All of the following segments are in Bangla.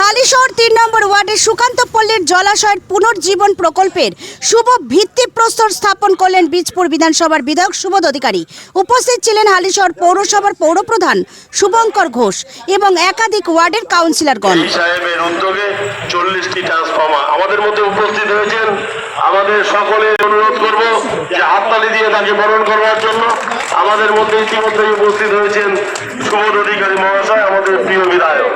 হালিশহর তিন নম্বর ওয়ার্ডের সুকান্ত পল্লীর জলাশয়ের পুনর্জীবন প্রকল্পের শুভ ভিত্তিপ্রস্তর স্থাপন করলেন বীজপুর বিধানসভার বিধায়ক সুবোধ অধিকারী। উপস্থিত ছিলেন হালিশহর পৌরসভার পৌরপ্রধান শুভঙ্কর ঘোষ এবং একাধিক ওয়ার্ডের কাউন্সিলরগণ। সাহেবের উদ্যোগে চল্লিশটি ট্রান্সফর্মার আমাদের মধ্যে উপস্থিত হয়েছেন। আমাদের সকলে অনুরোধ করব যে হাততালি দিয়ে তাকে বরণ করবার জন্য। আমাদের মধ্যে ইতিমধ্যেই উপস্থিত হয়েছেন সুবোধ অধিকারী মহাশয়, আমাদের প্রিয় বিধায়ক।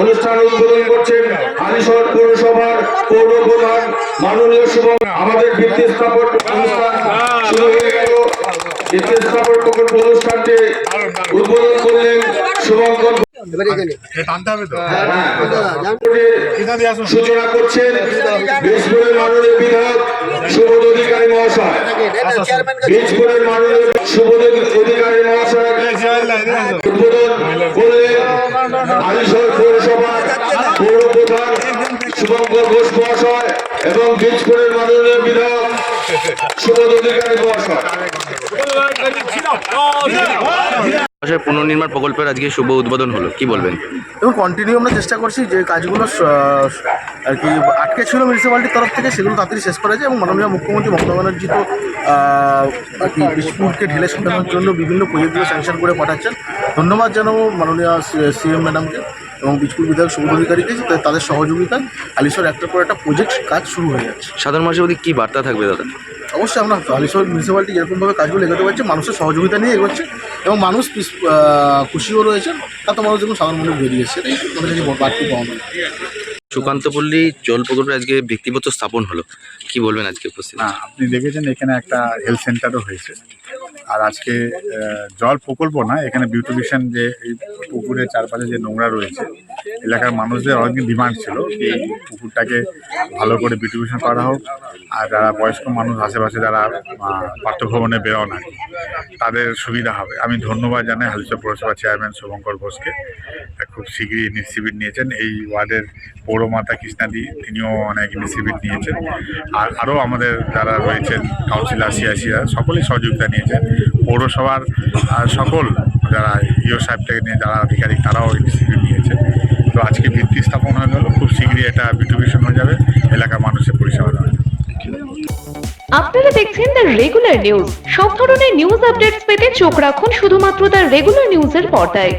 অনুষ্ঠান উদ্বোধন করছেন হালিশহর পৌরসভার পৌর প্রধান মাননীয় শুভম আমাদের ভিত্তি স্থাপন অনুষ্ঠান শুরু হয়ে গেল। ভিত্তি স্থাপন প্রকল্প অনুষ্ঠানটি উদ্বোধন করলেন শুভঙ্কর সূচনা করছেন বীজপুরের মাননীয় বিধায়ক সুবোধ অধিকারী মহাশয়। বীজপুরের মাননীয় সুবোধ অধিকারী মহাশয় উদ্বোধন করলেন আলিশহর পৌরসভা পৌর প্রধান শুভঙ্কর ঘোষ মহাশয়। এবং বীজপুরের মাননীয় বিধায়ক সুবোধ অধিকারী মহাশয়। পুনর্নির্মাণ প্রকল্পের আজকে শুভ উদ্বোধন হলো, কি বলবেন? এবং কন্টিনিউ আমরা চেষ্টা করছি যে কাজগুলো আর কি আটকে ছিল মিউনিসিপ্যালিটির তরফ থেকে, সেগুলো তাড়াতাড়ি শেষ করা যায় এবং মাননীয় মুখ্যমন্ত্রী মমতা ব্যানার্জি তো আর কি বিষ্ণুপুরকে ঢেলে সাজানোর জন্য বিভিন্ন প্রজেক্টগুলো স্যাংশন করে পাঠাচ্ছেন। ধন্যবাদ জানাব মাননীয় সিএম ম্যাডামকে এবং বীজপুর বিধায়ক সুবোধ অধিকারীকে তাদের সহযোগিতায় আলিশোর একটার পর একটা প্রজেক্ট কাজ শুরু হয়ে যাচ্ছে। সাধারণ মানুষের প্রতি কি বার্তা থাকবে দাদা অবশ্যই আমরা হালিশহর মিউনিসিপ্যালিটি যেরকমভাবে কাজগুলো এগোতে পারছে মানুষের সহযোগিতা নিয়ে এগোচ্ছে এবং মানুষ খুশিও রয়েছেন তাতে মানুষ যখন সাধারণ মানুষ বেরিয়ে এসেছে এটাই আমাদের কাছে বাড়তি পাওয়া সুকান্তপল্লী জল প্রকল্পের আজকে ব্যক্তিগত স্থাপন হলো। কি বলবেন আজকে উপস্থিত? না আপনি দেখেছেন এখানে একটা হেলথ সেন্টারও হয়েছে। আর আজকে জল প্রকল্প না, এখানে বিউটিফিকেশন যে এই পুকুরের চারপাশে যে নোংরা রয়েছে, এলাকার মানুষদের অনেকদিন ডিমান্ড ছিল এই পুকুরটাকে ভালো করে বিউটিফিকেশন করা হোক। আর যারা বয়স্ক মানুষ, আশেপাশে যারা পাঠ্যভবনে বেরোন আর তাদের সুবিধা হবে। আমি ধন্যবাদ জানাই হালিশা পৌরসভা চেয়ারম্যান শুভঙ্কর ঘোষকে। খুব শীঘ্রই ইনিশিয়েটিভ নিয়েছেন। এই ওয়ার্ডের পৌরমাতা কৃষ্ণাদি, তিনিও অনেক ইনিশিয়েটিভ নিয়েছেন। আর আরও আমাদের যারা রয়েছেন কাউন্সিলর সিয়াসিরা সকলেই সহযোগিতা নিয়েছেন। পৌরসভার সকল যারা ইও সাহেবটাকে নিয়ে, যারা আধিকারিক, তারাও ইনিশিয়েটিভ নিয়েছে। তো আজকে ভিত্তি স্থাপন হয়ে গেল। খুব শীঘ্রই এটা বিটুভিশন হয়ে যাবে। এলাকার মানুষের পরিষেবা দেওয়া আপনারা দেখছেন দ্য রেগুলার নিউজ সব ধরনের নিউজ আপডেটস পেতে চোখ রাখুন শুধুমাত্র দ্য রেগুলার নিউজের পর্দায়।